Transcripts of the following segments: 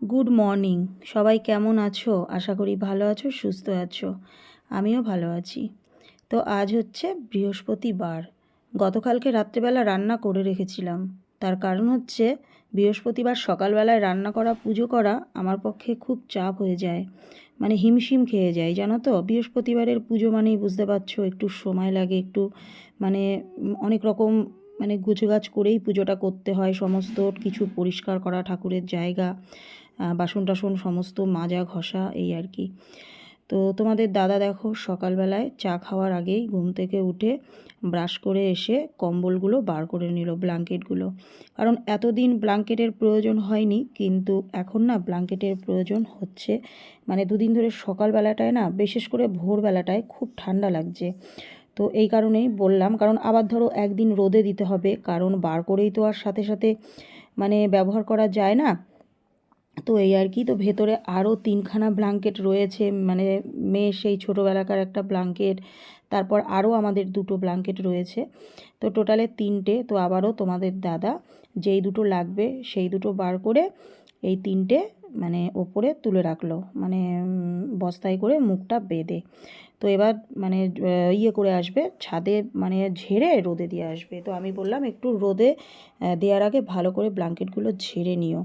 Good morning সবাই কেমন আছো? আশা করি ভালো আছো, সুস্থ আছো। আমিও ভালো আছি। তো আজ হচ্ছে বৃহস্পতিবার। গতকালকে রাত্রেবেলা রান্না করে রেখেছিলাম। তার কারণ হচ্ছে বৃহস্পতিবার সকালবেলায় রান্না করা, পুজো করা আমার পক্ষে খুব চাপ হয়ে যায়। মানে হিমশিম খেয়ে যায়, জানো তো? বৃহস্পতিবারের পুজো মানেই বুঝতে পারছ, একটু সময় লাগে, একটু মানে অনেক রকম মানে গুছগাছ করেই পুজোটা করতে হয়। সমস্ত কিছু পরিষ্কার করা ঠাকুরের জায়গা। বাসন টাসন সমস্ত মাজা ঘষা এই আর কি। তো তোমাদের দাদা দেখো সকালবেলায় চা খাওয়ার আগেই ঘুম থেকে উঠে ব্রাশ করে এসে কম্বলগুলো বার করে নিল ব্ল্যাঙ্কেটগুলো। কারণ এতদিন ব্ল্যাঙ্কেটের প্রয়োজন হয়নি, কিন্তু এখন না ব্ল্যাঙ্কেটের প্রয়োজন হচ্ছে। মানে দুদিন ধরে সকালবেলাটায় না, বিশেষ করে ভোরবেলাটায় খুব ঠান্ডা লাগছে। তো এই কারণেই বললাম, কারণ আবার ধরো একদিন রোদে দিতে হবে, কারণ বার করেই তো আর সাথে সাথে মানে ব্যবহার করা যায় না। তো এই আর কি, তো ভেতরে আরও তিনখানা ব্লাঙ্কেট রয়েছে মানে মেয়ে সেই ছোটোবেলাকার একটা ব্লাঙ্কেট তারপর আরও আমাদের দুটো ব্লাঙ্কেট রয়েছে, তো টোটালে তিনটে, তো আবারও তোমাদের দাদা যেই দুটো লাগবে সেই দুটো বার করে এই তিনটে মানে ওপরে তুলে রাখল মানে বস্তায় করে মুখটা বেঁধে। তো এবার মানে ইয়ে করে আসবে, ছাদে মানে ঝেড়ে রোদে দিয়ে আসবে। তো আমি বললাম, একটু রোদে দেওয়ার আগে ভালো করে ব্ল্যাঙ্কেটগুলো ঝেড়ে নিও।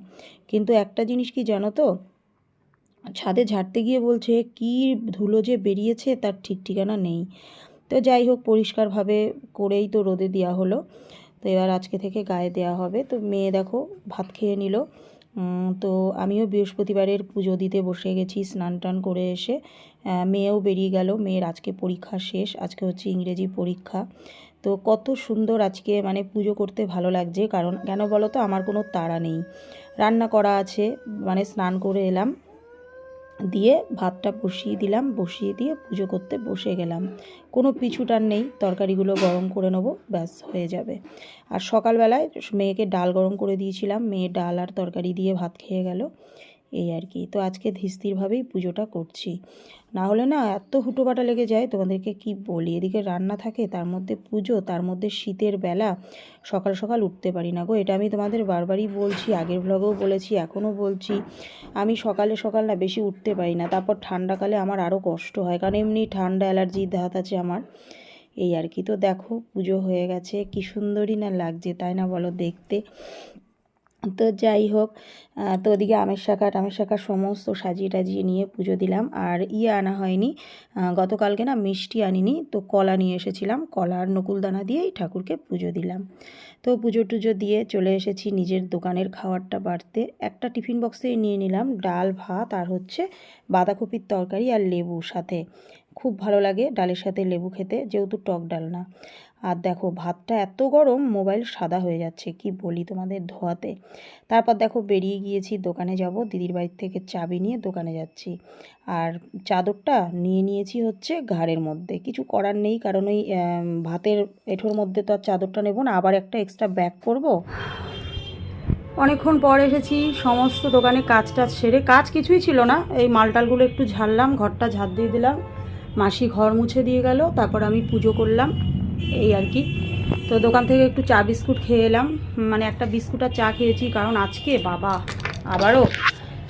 কিন্তু একটা জিনিস কি জানো তো, ছাদে ঝাড়তে গিয়ে বলছে, কি ধুলো যে বেরিয়েছে তার ঠিক ঠিকানা নেই। তো যাই হোক, পরিষ্কারভাবে করেই তো রোদে দেওয়া হলো। তো এবার আজকে থেকে গায়ে দেওয়া হবে। তো মেয়ে দেখো, ভাত খেয়ে নিল। তো আমিও বৃহস্পতিবারের পুজো দিতে বসে গেছি, স্নান টান করে এসে। মেয়েও বেরিয়ে গেল। মেয়ের আজকে পরীক্ষা শেষ। আজকে হচ্ছে ইংরেজি পরীক্ষা। তো কত সুন্দর আজকে মানে পুজো করতে ভালো লাগছে। কারণ কেন বলো তো আমার কোনো তাড়া নেই। রান্না করা আছে। মানে স্নান করে এলাম। দিয়ে ভাতটা বসিয়ে দিলাম। বসিয়ে দিয়ে পুজো করতে বসে গেলাম। কোনো পিছুটার নেই। তরকারিগুলো গরম করে নেব। ব্যাস, হয়ে যাবে। আর সকালবেলায় মেয়েকে ডাল গরম করে দিয়েছিলাম। মেয়ে ডাল আর তরকারি দিয়ে ভাত খেয়ে গেল। এই আর কি। তো আজকে ধীরস্থিরভাবেই পুজোটা করছি। না হলে না এত হুটোপাটা লেগে যায়, তোমাদেরকে কি বলি? এদিকে রান্না থাকে, তার মধ্যে পুজো, তার মধ্যে শীতের বেলা সকাল সকাল উঠতে পারি না গো। এটা আমি তোমাদের বারবারই বলছি, আগের ব্লগেও বলেছি, এখনও বলছি। আমি সকালে সকাল না বেশি উঠতে পারি না, তারপর ঠান্ডাকালে আমার আরও কষ্ট হয়, কারণ এমনি ঠান্ডা অ্যালার্জির ধাত আছে আমার। এই আর কি। তো দেখো পুজো হয়ে গেছে, কি সুন্দরই না লাগছে, তাই না বলো দেখতে? তো যাই হোক তো ওদিকে আমের শাখা, টামের শাখা সমস্ত সাজিয়ে টাজিয়ে নিয়ে পুজো দিলাম। আর ইয়ে আনা হয়নি গতকালকে না মিষ্টি আনিনি, তো কলা নিয়ে এসেছিলাম। কলার নকুলদানা দিয়েই ঠাকুরকে পুজো দিলাম। তো পুজো টুজো দিয়ে চলে এসেছি নিজের দোকানের খাবারটা বাড়তে। একটা টিফিন বক্সে নিয়ে নিলাম ডাল, ভাত আর হচ্ছে বাঁধাকপির তরকারি আর লেবু সাথে। খুব ভালো লাগে ডালের সাথে লেবু খেতে, যেহেতু টক ডাল না। আর দেখো, ভাতটা এত গরম, মোবাইল সাদা হয়ে যাচ্ছে, কি বলি তোমাদের ধোয়াতে। তারপর দেখো, বেরিয়ে গিয়েছি, দোকানে যাব, দিদির বাড়ির থেকে চাবি নিয়ে দোকানে যাচ্ছি। আর চাদরটা নিয়ে নিয়েছি হচ্ছে ঘাড়ের মধ্যে। কিছু করার নেই, কারণ ওই ভাতের এঁঠোর মধ্যে তো আর চাদরটা নেব না, আবার একটা এক্সট্রা ব্যাগ করব অনেকক্ষণ পর এসেছি, সমস্ত দোকানে কাজ টাজ সেরে, কাজ কিছুই ছিল না। এই মালটালগুলো একটু ঝাড়লাম, ঘরটা ঝাড় দিয়ে দিলাম। মাসি ঘর মুছে দিয়ে গেল, তারপর আমি পুজো করলাম, এই আর কি। তো দোকান থেকে একটু চা বিস্কুট খেয়ে এলাম মানে একটা বিস্কুট আর চা খেয়েছি, কারণ আজকে বাবা আবারও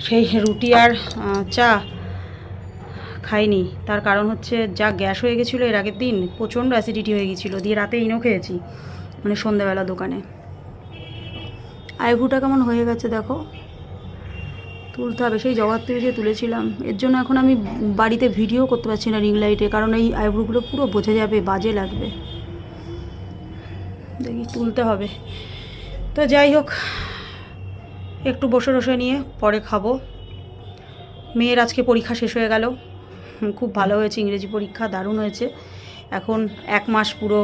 সেই রুটি আর চা খাইনি তার কারণ হচ্ছে যা গ্যাস হয়ে গেছিল এর আগের দিন, প্রচণ্ড অ্যাসিডিটি হয়ে গেছিল, দিয়ে রাতে ইনো খেয়েছি মানে সন্ধ্যাবেলা দোকানে। আইভুটা কেমন হয়ে গেছে দেখো। তুলতে হবে, সেই জগৎ থেকে যে তুলেছিলাম। এর জন্য এখন আমি বাড়িতে ভিডিও করতে পারছি না রিং লাইটে কারণ এই আইব্রোগুলো পুরো বোঝা যাবে, বাজে লাগবে। দেখি, তুলতে হবে। তো যাই হোক, একটু বসে বসে নিয়ে পরে খাব। মেয়ের আজকে পরীক্ষা শেষ হয়ে গেল। খুব ভালো হয়েছে ইংরেজি পরীক্ষা, দারুণ হয়েছে। এখন এক মাস পুরো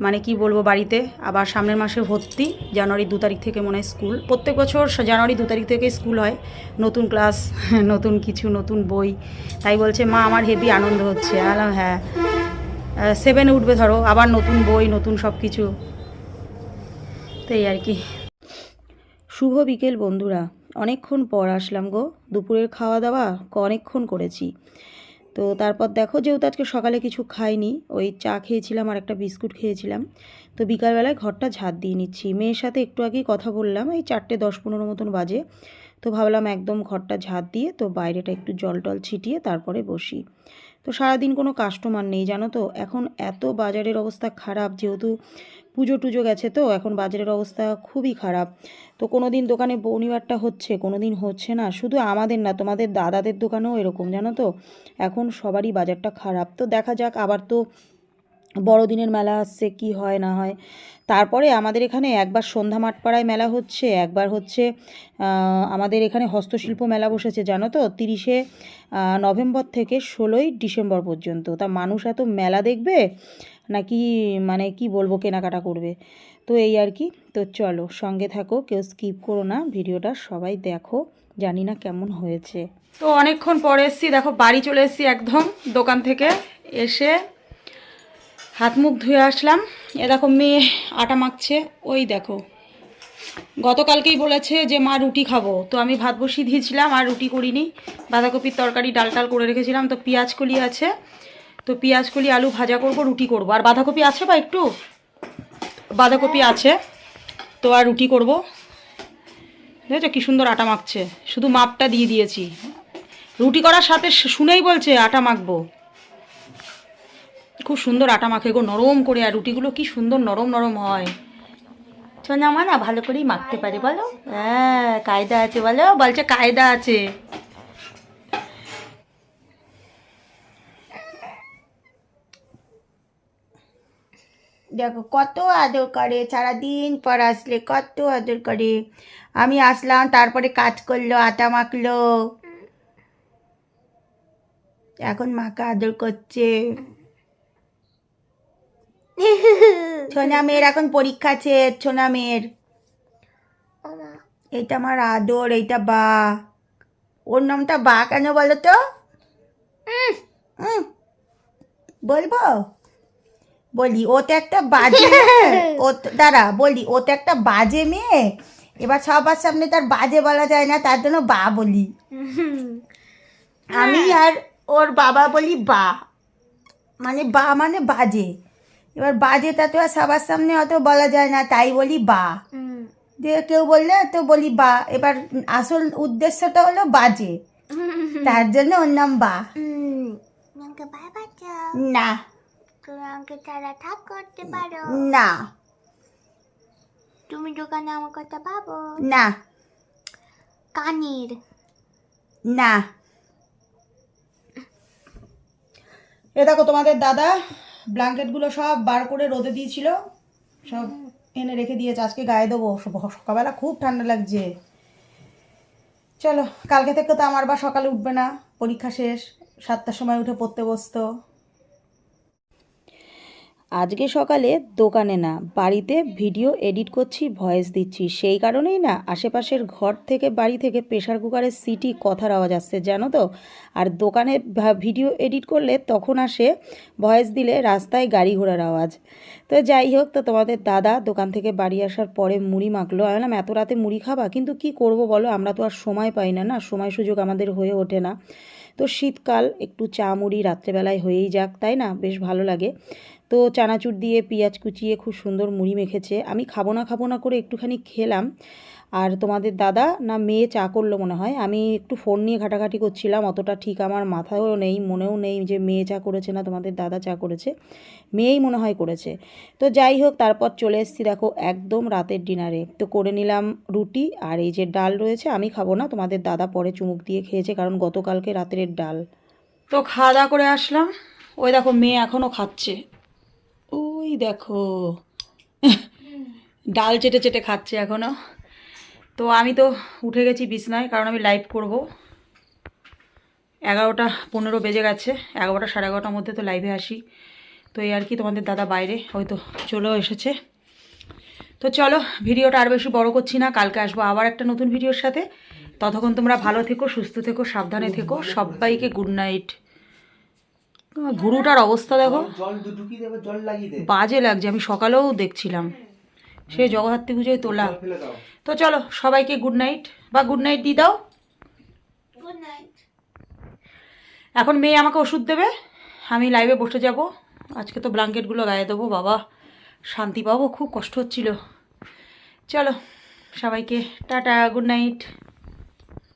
মানে কি বলব বাড়িতে, আবার সামনের মাসে ভর্তি, জানুয়ারি দু তারিখ থেকে মনে হয় স্কুল। প্রত্যেক বছর জানুয়ারি দু তারিখ থেকে স্কুল হয়। নতুন ক্লাস, নতুন কিছু, নতুন বই। তাই বলছে, মা, আমার হেভি আনন্দ হচ্ছে। আলাম হ্যাঁ। সেভেনে উঠবে ধরো, আবার নতুন বই, নতুন সব কিছু তো এই আর কি। শুভ বিকেল বন্ধুরা। অনেকক্ষণ পর আসলাম গো। দুপুরের খাওয়া দাওয়া অনেকক্ষণ করেছি। তো তারপর দেখো যেহেতু আজকে সকালে কিছু খাইনি, ওই চা খেয়েছিলাম আর একটা বিস্কুট খেয়েছিলাম। তো বিকালবেলায় ঘরটা ঝাঁট দিয়ে নিচ্ছি। মেয়ের সাথে একটু আগেই কথা বললাম, এই চারটে দশ পনেরো মতন বাজে। তো ভাবলাম একদম ঘরটা ঝাঁট দিয়ে তো বাইরেটা একটু জল টল ছিটিয়ে তারপরে বসি। তো সারাদিন কোনো কাস্টমার নেই, জানো তো? এখন এত বাজারের অবস্থা খারাপ, যেহেতু পুজো টুজো গেছে তো, এখন বাজারের অবস্থা খুবই খারাপ। তো কোনো দিন দোকানে বৌনিবারটা হচ্ছে কোনো দিন হচ্ছে না, শুধু আমাদের না, তোমাদের দাদাদের দোকানেও এরকম, জানো তো? এখন সবারই বাজারটা খারাপ। তো দেখা যাক, আবার তো বড়দিনের মেলা আসছে, কি হয়, না হয়। তারপরে আমাদের এখানে একবার সন্ধ্যা মাঠপাড়ায় মেলা হচ্ছে, একবার হচ্ছে আমাদের এখানে হস্তশিল্প মেলা বসেছে, জানো তো? তিরিশে নভেম্বর থেকে ষোলোই ডিসেম্বর পর্যন্ত। তা মানুষ এত মেলা দেখবে নাকি মানে কি বলব কেনাকাটা করবে। তো এই আর কি। তো চলো সঙ্গে থাকো, কেউ স্কিপ করো না। ভিডিওটা সবাই দেখো, জানি না কেমন হয়েছে। তো অনেকক্ষণ পরে এসছি, দেখো বাড়ি চলে এসছি একদম দোকান থেকে। এসে হাত মুখ ধুয়ে আসলাম। এ দেখো মেয়ে আটা মাখছে, ওই দেখো। গতকালকেই বলেছে যে, মা, রুটি খাব। তো আমি ভাত বসিয়ে দিয়েছিলাম, আর রুটি করিনি। বাঁধাকপির তরকারি ডাল টাল করে রেখেছিলাম। তো পেঁয়াজ কলি আছে তো পেঁয়াজ, কলি, আলু ভাজা করব, রুটি করব। আর বাঁধাকপি আছে বা একটু? বাঁধাকপি আছে। তো আর রুটি করব। দেখেছ কি সুন্দর আটা মাখছে। শুধু মাপটা দিয়ে দিয়েছি। রুটি করার সাথে শুনেই বলছে, আটা মাখবো। খুব সুন্দর আটা মাখে গো, নরম করে। আর রুটিগুলো কি সুন্দর নরম নরম হয়। সোনা মা না, ভালো করেই মাখতে পারে, বলো। হ্যাঁ কায়দা আছে, বলো। বলছে কায়দা আছে। দেখো কত আদর করে সারাদিন পর আসলে কত আদর করে। আমি আসলাম তারপরে কাজ করল আটা মাখলো। এখন মাকে আদর করছে। ছোনা মেয়ের এখন পরীক্ষা আছে ছোনা মেয়ের। এইটা আমার আদর এইটা বা। ওর নামটা বা কেন বলো তো? বলব? বলি ও তো একটা বাজে ও তো- দাঁড়া বলি ও তো একটা বাজে মেয়ে? এবার সবার সামনে তার বাজে বলা যায় না তার জন্য বা বলি। আমি আর ওর বাবা বলি বা। মানে বা মানে বাজে। এবার বাজে তা তো আর সবার সামনে অত বলা যায় না তাই বলি বা। যে কেউ বললে তো বলি বা। এবার আসল উদ্দেশ্যটা হলো বাজে। তার জন্য ওর নাম বা। না। তুমি আমাকে তারা থাক করতে পারো। না। তুমি দোকানে আমার কথা পাবো? না। কানের। না। এ দেখো তোমাদের দাদা ব্ল্যাঙ্কেটগুলো সব বার করে রোদে দিয়েছিল। সব এনে রেখে দিয়েছে। আজকে গায়ে দেবো। সকালবেলা খুব ঠান্ডা লাগছে। চলো কালকে থেকে তো আমার বা সকালে উঠবে না। পরীক্ষা শেষ। সাতটার সময় উঠে পড়তে বসতো। আজকে সকালে দোকানে না, বাড়িতে ভিডিও এডিট করছি, ভয়েস দিচ্ছি। সেই কারণেই না, আশেপাশের ঘর থেকে, বাড়ি থেকে প্রেশার কুকারের সিটি কথার আওয়াজ আসছে, জানো তো? আর দোকানে ভিডিও এডিট করলে তখন আসে ভয়েস দিলে রাস্তায় গাড়ি ঘোড়ার আওয়াজ। তো যাই হোক, তো তোমাদের দাদা দোকান থেকে বাড়ি আসার পরে মুড়ি মাখলো। আমি বললাম, এত রাতে মুড়ি খাবা? কিন্তু কি করব বলো? আমরা তো আর সময় পাই না না? সময় সুযোগ আমাদের হয়ে ওঠে না। তো শীতকাল একটু চা মুড়ি রাত্রেবেলায় হয়েই যাক, তাই না? বেশ ভালো লাগে। তো চানাচুর দিয়ে পেঁয়াজ কুচিয়ে খুব সুন্দর মুড়ি মেখেছে। আমি খাব না খাব না করে একটুখানি খেলাম। আর তোমাদের দাদা না মেয়ে চা করল মনে হয়। আমি একটু ফোন নিয়ে ঘাটাঘাটি করছিলাম, অতটা ঠিক আমার মাথায়ও নেই, মনেও নেই যে মেয়ে চা করেছে না তোমাদের দাদা চা করেছে। মেয়েই মনে হয় করেছে। তো যাই হোক, তারপর চলে এসেছি দেখো একদম রাতের ডিনারে। তো করে নিলাম রুটি আর এই যে ডাল রয়েছে, আমি খাব না, তোমাদের দাদা পরে চুমুক দিয়ে খেয়েছে কারণ গতকালকে রাতের ডাল। তো খাওয়া দাওয়া করে আসলাম। ওই দেখো মেয়ে এখনও খাচ্ছে। ওই দেখো। ডাল চেটে চেটে খাচ্ছে এখনও তো আমি তো উঠে গেছি বিছনায়, কারণ আমি লাইভ করব। এগারোটা পনেরো বেজে গেছে, এগারোটা সাড়ে এগারোটার মধ্যে তো লাইভে আসি। তো এই আর কি তোমাদের দাদা বাইরে হয়তো চলেও এসেছে। তো চলো, ভিডিওটা আর বেশি বড় করছি না, কালকে আসব আবার একটা নতুন ভিডিওর সাথে। ততক্ষণ তোমরা ভালো থেকো, সুস্থ থেকো, সাবধানে থেকো, সবাইকে গুড নাইট গুরুটার অবস্থা দেখো। জল দু- ঢুকিয়ে দেবে জল লাগিয়ে দে। বাজে লাগছে আমি সকালেও দেখছিলাম। সে জগদ্ধাত্রী পুজোয় তোলা। তো চলো সবাইকে গুড নাইট বা গুড নাইট দিয়ে দাও। নাইট এখন মেয়ে আমাকে ওষুধ দেবে। আমি লাইভে বসে যাব। আজকে তো ব্ল্যাঙ্কেটগুলো গায়ে দেবো বাবা। শান্তি পাবো খুব কষ্ট হচ্ছিল। চলো সবাইকে টাটা গুড নাইট